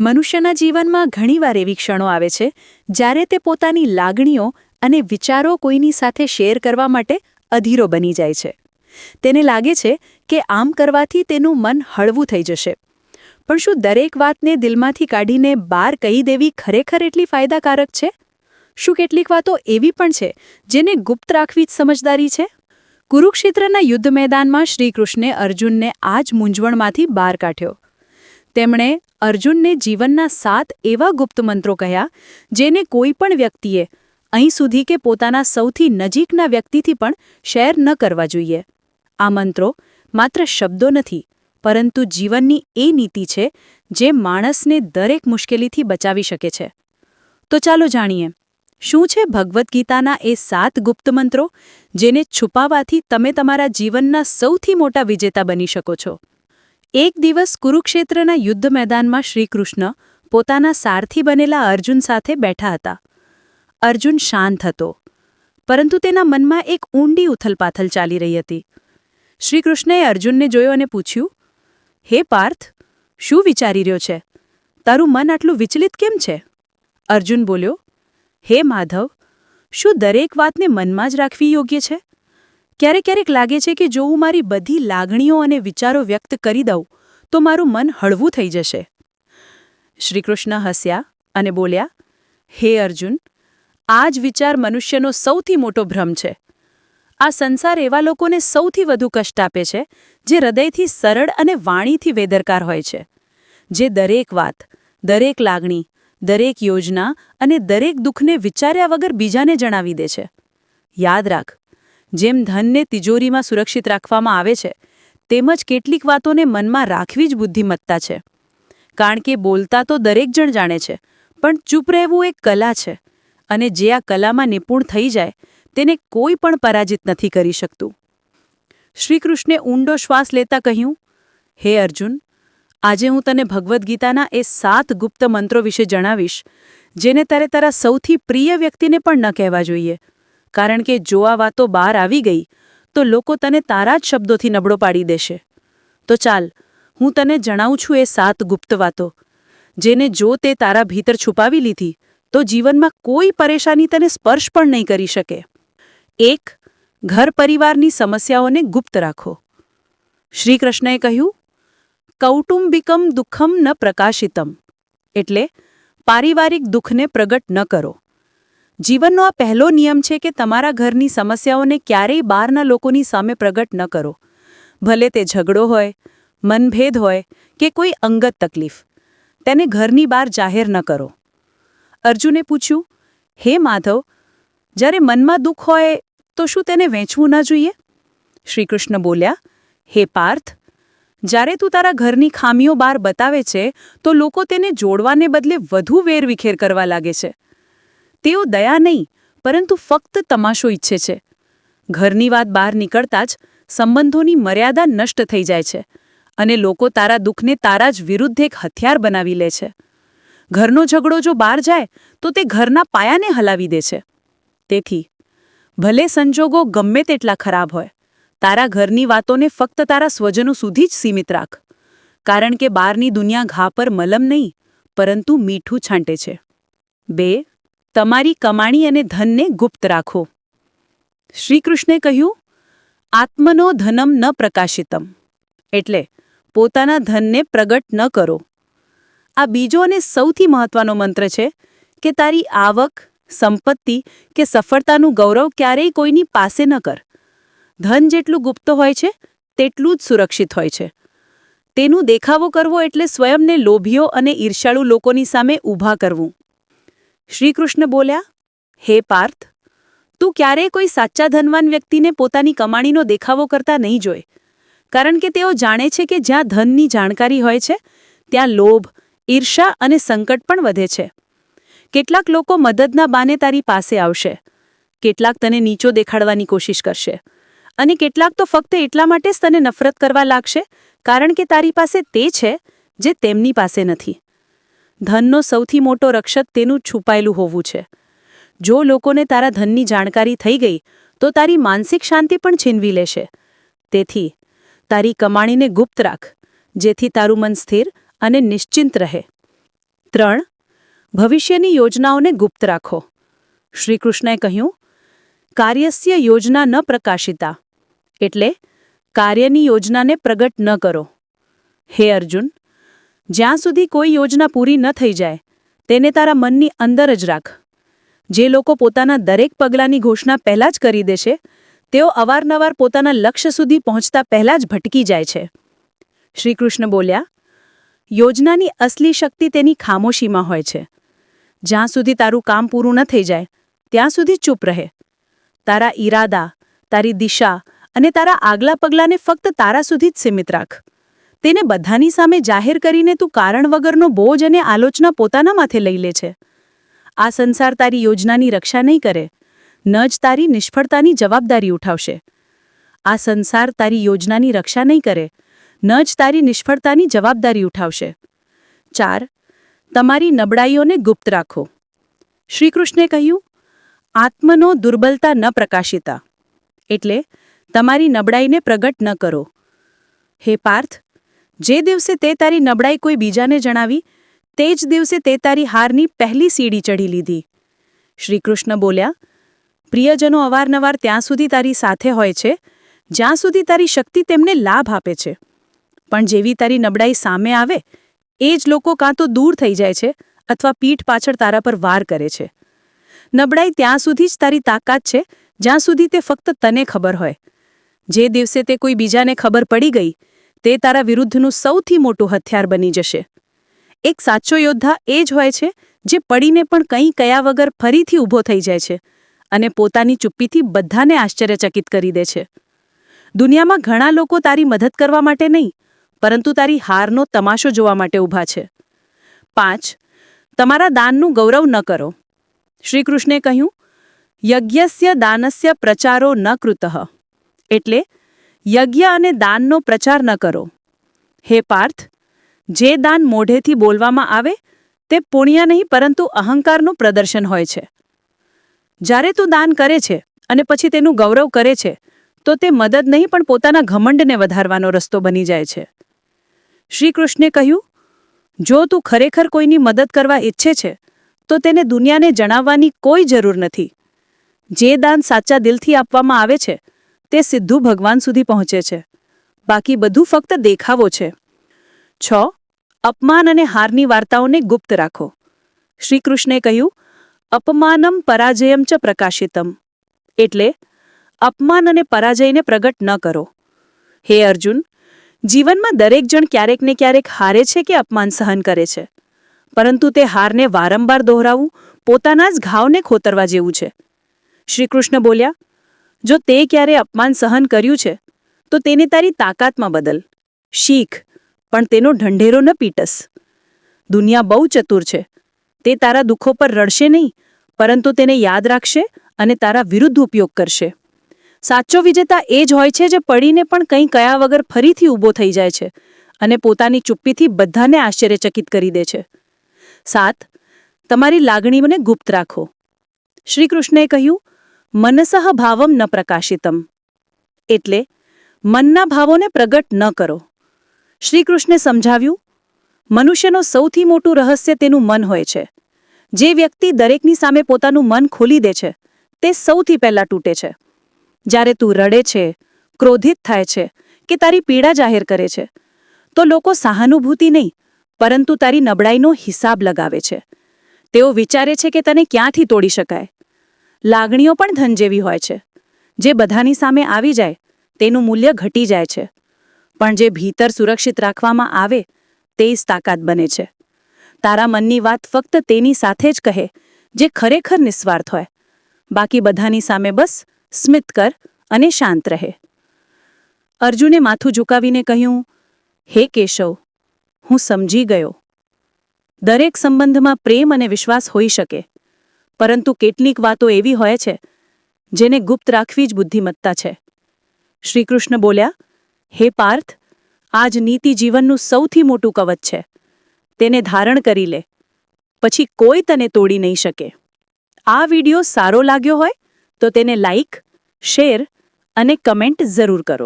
મનુષ્યના જીવનમાં ઘણીવાર એવી ક્ષણો આવે છે, જ્યારે તે પોતાની લાગણીઓ અને વિચારો કોઈની સાથે શેર કરવા માટે અધીરો બની જાય છે. તેને લાગે છે કે આમ કરવાથી તેનું મન હળવું થઈ જશે. પણ શું દરેક વાતને દિલમાંથી કાઢીને બહાર કહી દેવી ખરેખર એટલી ફાયદાકારક છે? શું કેટલીક વાતો એવી પણ છે, જેને ગુપ્ત રાખવી જ સમજદારી છે? કુરુક્ષેત્રના યુદ્ધ મેદાનમાં શ્રીકૃષ્ણે અર્જુનને આ જ મૂંઝવણમાંથી બહાર કાઢ્યો. તેમણે અર્જુનને જીવનના સાત એવા ગુપ્ત મંત્રો કહ્યા, જેને કોઈ પણ વ્યક્તિએ અહીં સુધી કે પોતાના સૌથી નજીકના વ્યક્તિથી પણ શેર ન કરવા જોઈએ. આ મંત્રો માત્ર શબ્દો નથી, પરંતુ જીવનની એ નીતિ છે, જે માણસને દરેક મુશ્કેલીથી બચાવી શકે છે. તો ચાલો જાણીએ, શું છે ભગવદ્ ગીતાના એ સાત ગુપ્ત મંત્રો, જેને છુપાવાથી તમે તમારા જીવનના સૌથી મોટા વિજેતા બની શકો છો? એક દિવસ કુરુક્ષેત્રના યુદ્ધ મેદાનમાં શ્રીકૃષ્ણ પોતાના સારથી બનેલા અર્જુન સાથે બેઠા હતા. અર્જુન શાંત હતો, પરંતુ તેના મનમાં એક ઊંડી ઉથલપાથલ ચાલી રહી હતી. શ્રીકૃષ્ણએ અર્જુનને જોયો અને પૂછ્યું, હે પાર્થ, શું વિચારી રહ્યો છે? તારું મન આટલું વિચલિત કેમ છે? અર્જુન બોલ્યો, હે માધવ, શું દરેક વાતને મનમાં જ રાખવી યોગ્ય છે? ક્યારેક ક્યારેક લાગે છે કે જો હું મારી બધી લાગણીઓ અને વિચારો વ્યક્ત કરી દઉં, તો મારું મન હળવું થઈ જશે. શ્રીકૃષ્ણ હસ્યા અને બોલ્યા, હે અર્જુન, આ જ વિચાર મનુષ્યનો સૌથી મોટો ભ્રમ છે. આ સંસાર એવા લોકોને સૌથી વધુ કષ્ટ આપે છે, જે હૃદયથી સરળ અને વાણીથી વેદરકાર હોય છે. જે દરેક વાત, દરેક લાગણી, દરેક યોજના અને દરેક દુઃખને વિચાર્યા વગર બીજાને જણાવી દે છે. યાદ રાખ જેમ ધનને તિજોરીમાં સુરક્ષિત રાખવામાં આવે છે, તેમજ કેટલીક વાતોને મનમાં રાખવી જ બુદ્ધિમત્તા છે. કારણ કે બોલતા તો દરેક જણ જાણે છે, પણ ચૂપ રહેવું એક કલા છે, અને જે આ કલામાં નિપુણ થઈ જાય, તેને કોઈ પણ પરાજિત નથી કરી શકતું. શ્રીકૃષ્ણે ઊંડો શ્વાસ લેતા કહ્યું, હે અર્જુન, આજે હું તને ભગવદ્ ગીતાના એ સાત ગુપ્ત મંત્રો વિશે જણાવીશ, જેને તારે તારા સૌથી પ્રિય વ્યક્તિને પણ ન કહેવા જોઈએ. કારણ કે જો આ વાતો બહાર આવી ગઈ, તો લોકો તને તારા જ શબ્દોથી નબળો પાડી દેશે. તો ચાલ, હું તને જણાવું છું એ સાત ગુપ્ત વાતો. જેને જો તે તારા ભીતર છુપાવી લીધી, તો જીવનમાં કોઈ પરેશાની તને સ્પર્શ પણ નહીં કરી શકે. એક, ઘર પરિવારની સમસ્યાઓને ગુપ્ત રાખો. શ્રીકૃષ્ણએ કહ્યું, કૌટુંબિકમ દુઃખમ ન પ્રકાશિતમ. એટલે, પારિવારિક દુઃખને પ્રગટ ન કરો. જીવનનો આ પહેલો નિયમ છે કે તમારા ઘરની સમસ્યાઓને ક્યારેય બહારના લોકોની સામે પ્રગટ ન કરો. ભલે તે ઝઘડો હોય, મનભેદ હોય કે કોઈ અંગત તકલીફ, તેને ઘરની બહાર જાહેર ન કરો. અર્જુને પૂછ્યું, હે માધવ, જ્યારે મનમાં દુઃખ હોય તો શું તેને વેચવું ન જોઈએ? શ્રીકૃષ્ણ બોલ્યા, હે પાર્થ, જ્યારે તું તારા ઘરની ખામીઓ બહાર બતાવે છે તો લોકો તેને જોડવાને બદલે વધુ વેરવિખેર કરવા લાગે છે. તેઓ દયા નહીં, પરંતુ ફક્ત તમાશો ઈચ્છે છે. ઘરની વાત બહાર નીકળતા જ સંબંધોની મર્યાદા નષ્ટ થઈ જાય છે અને લોકો તારા દુઃખને તારા જ વિરુદ્ધ એક હથિયાર બનાવી લે છે. ઘરનો ઝઘડો જો બહાર જાય, તો તે ઘરના પાયાને હલાવી દે છે. તેથી, ભલે સંજોગો ગમે તેટલા ખરાબ હોય, તારા ઘરની વાતોને ફક્ત તારા સ્વજનો સુધી જ સીમિત રાખ. કારણ કે બહારની દુનિયા ઘા પર મલમ નહીં, પરંતુ મીઠું છાંટે છે. બે તમારી કમાણી અને ધનને ગુપ્ત રાખો. શ્રીકૃષ્ણે કહ્યું, આત્મનો ધનમ ન પ્રકાશિતમ. એટલે પોતાના ધનને પ્રગટ ન કરો. આ બીજો અને સૌથી મહત્વનો મંત્ર છે કે તારી આવક, સંપત્તિ કે સફળતાનું ગૌરવ ક્યારેય કોઈની પાસે ન કર. ધન જેટલું ગુપ્ત હોય છે, તેટલું જ સુરક્ષિત હોય છે. તેનું દેખાવો કરવો એટલે સ્વયંને લોભીઓ અને ઈર્ષાળુ લોકોની સામે ઊભા કરવું. શ્રીકૃષ્ણ બોલ્યા, હે પાર્થ, તું ક્યારેય કોઈ સાચા ધનવાન વ્યક્તિને પોતાની કમાણીનો દેખાવો કરતા નહીં જોઈ કારણ કે તેઓ જાણે છે કે જ્યાં ધનની જાણકારી હોય છે, ત્યાં લોભ ઈર્ષા અને સંકટ પણ વધે છે. કેટલાક લોકો મદદના બાને તારી પાસે આવશે. કેટલાક તને નીચો દેખાડવાની કોશિશ કરશે. અને કેટલાક તો ફક્ત એટલા માટે જ તને નફરત કરવા લાગશે, કારણ કે તારી પાસે તે છે, જે તેમની પાસે નથી. ધનનો સૌથી મોટો રક્ષક તેનું છુપાયેલું હોવું છે. જો લોકોને તારા ધનની જાણકારી થઈ ગઈ, તો તારી માનસિક શાંતિ પણ છીનવી લેશે. તેથી, તારી કમાણીને ગુપ્ત રાખ, જેથી તારું મન સ્થિર અને નિશ્ચિંત રહે. ત્રણ, ભવિષ્યની યોજનાઓને ગુપ્ત રાખો. શ્રીકૃષ્ણએ કહ્યું, કાર્યસ્ય યોજના ન પ્રકાશિતા, એટલે કાર્યની યોજનાને પ્રગટ ન કરો. હે અર્જુન જ્યાં સુધી કોઈ યોજના પૂરી ન થઈ જાય, તેને તારા મનની અંદર જ રાખ. જે લોકો પોતાના દરેક પગલાંની ઘોષણા પહેલાં જ કરી દેશે, તેઓ અવારનવાર પોતાના લક્ષ્ય સુધી પહોંચતા પહેલાં જ ભટકી જાય છે. શ્રીકૃષ્ણ બોલ્યા, યોજનાની અસલી શક્તિ તેની ખામોશીમાં હોય છે. જ્યાં સુધી તારું કામ પૂરું ન થઈ જાય, ત્યાં સુધી ચૂપ રહે. તારા ઈરાદા, તારી દિશા અને તારા આગલા પગલાંને ફક્ત તારા સુધી જ સીમિત રાખ. તેને બધાની સામે જાહેર કરીને તું કારણ વગરનો બોજ અને આલોચના પોતાના માથે લઈ લે છે. આ સંસાર તારી યોજનાની રક્ષા નહીં કરે, ન જ તારી નિષ્ફળતાની જવાબદારી ઉઠાવશે. આ સંસાર તારી યોજનાની રક્ષા નહીં કરે, ન જ તારી નિષ્ફળતાની જવાબદારી ઉઠાવશે. ચાર, તમારી નબળાઈઓને ગુપ્ત રાખો. શ્રીકૃષ્ણે કહ્યું, આત્મનો દુર્બલતા ન પ્રકાશિતા. એટલે તમારી નબળાઈને પ્રગટ ન કરો. હે પાર્થ જે દિવસે તે તારી નબળાઈ કોઈ બીજાને જણાવી, તે જ દિવસે તે તારી હારની પહેલી સીડી ચઢી લીધી. શ્રીકૃષ્ણ બોલ્યા, પ્રિયજનો અવારનવાર ત્યાં સુધી તારી સાથે હોય છે, જ્યાં સુધી તારી શક્તિ તેમને લાભ આપે છે. પણ જેવી તારી નબળાઈ સામે આવે, એ જ લોકો કાં તો દૂર થઈ જાય છે અથવા પીઠ પાછળ તારા પર વાર કરે છે. નબળાઈ ત્યાં સુધી જ તારી તાકાત છે, જ્યાં સુધી તે ફક્ત તને ખબર હોય. જે દિવસે તે કોઈ બીજાને ખબર પડી ગઈ તે તારા વિરુદ્ધનું સૌથી મોટું હથિયાર બની જશે. એક સાચો યોદ્ધા એ જ હોય છે, જે પડીને પણ કંઈ કયા વગર ફરીથી ઊભો થઈ જાય છે અને પોતાની ચુપ્પીથી બધાને આશ્ચર્યચકિત કરી દે છે. દુનિયામાં ઘણા લોકો તારી મદદ કરવા માટે નહીં, પરંતુ તારી હારનો તમાશો જોવા માટે ઊભા છે. પાંચ, તમારા દાનનું ગૌરવ ન કરો. શ્રીકૃષ્ણે કહ્યું, યજ્ઞસ્ય દાનસ્ય પ્રચારો ન કૃતઃ. એટલે યજ્ઞ અને દાનનો પ્રચાર ન કરો. હે પાર્થ, જે દાન મોઢેથી બોલવામાં આવે, તે પુણ્ય નહીં પરંતુ અહંકારનું પ્રદર્શન હોય છે. જ્યારે તું દાન કરે છે અને પછી તેનું ગૌરવ કરે છે, તો તે મદદ નહીં પણ પોતાના ઘમંડને વધારવાનો રસ્તો બની જાય છે. શ્રીકૃષ્ણે કહ્યું, જો તું ખરેખર કોઈની મદદ કરવા ઈચ્છે છે, તો તેને દુનિયાને જણાવવાની કોઈ જરૂર નથી. જે દાન સાચા દિલથી આપવામાં આવે છે તે સીધું ભગવાન સુધી પહોંચે છે. બાકી બધું ફક્ત દેખાવો છે. છ. અપમાન અને હારની વાર્તાઓને ગુપ્ત રાખો. શ્રીકૃષ્ણે કહ્યું, અપમાનમ પરાજયમ ચ પ્રકાશિતમ. એટલે, અપમાન અને પરાજયને પ્રગટ ન કરો. હે અર્જુન, જીવનમાં દરેક જણ ક્યારેક ને ક્યારેક હારે છે કે અપમાન સહન કરે છે. પરંતુ તે હારને વારંવાર દોહરાવવું પોતાના જ ઘાવને ખોતરવા જેવું છે. શ્રીકૃષ્ણ બોલ્યા જો તે ક્યારે અપમાન સહન કર્યું છે, તો તેને તારી તાકાતમાં બદલ. શીખ, પણ તેનો ઢંઢેરો ન પીટસ. દુનિયા બહુ ચતુર છે. તે તારા દુઃખો પર રડશે નહીં, પરંતુ તેને યાદ રાખશે અને તારા વિરુદ્ધ ઉપયોગ કરશે. સાચો વિજેતા એ જ હોય છે જે પડીને પણ કંઈ કયા વગર ફરીથી ઊભો થઈ જાય છે અને પોતાની ચુપ્પીથી બધાને આશ્ચર્યચકિત કરી દે છે. સાત, તમારી લાગણીઓને ગુપ્ત રાખો. શ્રીકૃષ્ણે કહ્યું મનસહ ભાવમ ન પ્રકાશિતમ. એટલે મનના ભાવોને પ્રગટ ન કરો. શ્રીકૃષ્ણે સમજાવ્યું, મનુષ્યનો સૌથી મોટું રહસ્ય તેનું મન હોય છે. જે વ્યક્તિ દરેકની સામે પોતાનું મન ખોલી દે છે, તે સૌથી પહેલાં તૂટે છે. જ્યારે તું રડે છે, ક્રોધિત થાય છે કે તારી પીડા જાહેર કરે છે, તો લોકો સહાનુભૂતિ નહીં, પરંતુ તારી નબળાઈનો હિસાબ લગાવે છે. તેઓ વિચારે છે કે તને ક્યાંથી તોડી શકાય. લાગણીઓ પણ ધન જેવી હોય છે. જે બધાની સામે આવી જાય, તેનું મૂલ્ય ઘટી જાય છે. પણ જે ભીતર સુરક્ષિત રાખવામાં આવે, તે જ તાકાત બને છે. તારા મનની વાત ફક્ત તેની સાથે જ કહે, જે ખરેખર નિસ્વાર્થ હોય. બાકી બધાની સામે બસ સ્મિત કર અને શાંત રહે. અર્જુને માથું ઝુકાવીને કહ્યું, હે કેશવ, હું સમજી ગયો. દરેક સંબંધમાં પ્રેમ અને વિશ્વાસ હોઈ શકે. પરંતુ કેટલીક વાતો એવી હોય છે, જેને ગુપ્ત રાખવી જ બુદ્ધિમત્તા છે. શ્રીકૃષ્ણ બોલ્યા, હે પાર્થ, આજ નીતિ જીવનનું સૌથી મોટું કવચ છે. તેને ધારણ કરી લે. પછી કોઈ તને તોડી નહીં શકે. આ વિડિયો સારો લાગ્યો હોય તો તેને લાઈક, શેર અને કમેન્ટ જરૂર કરો.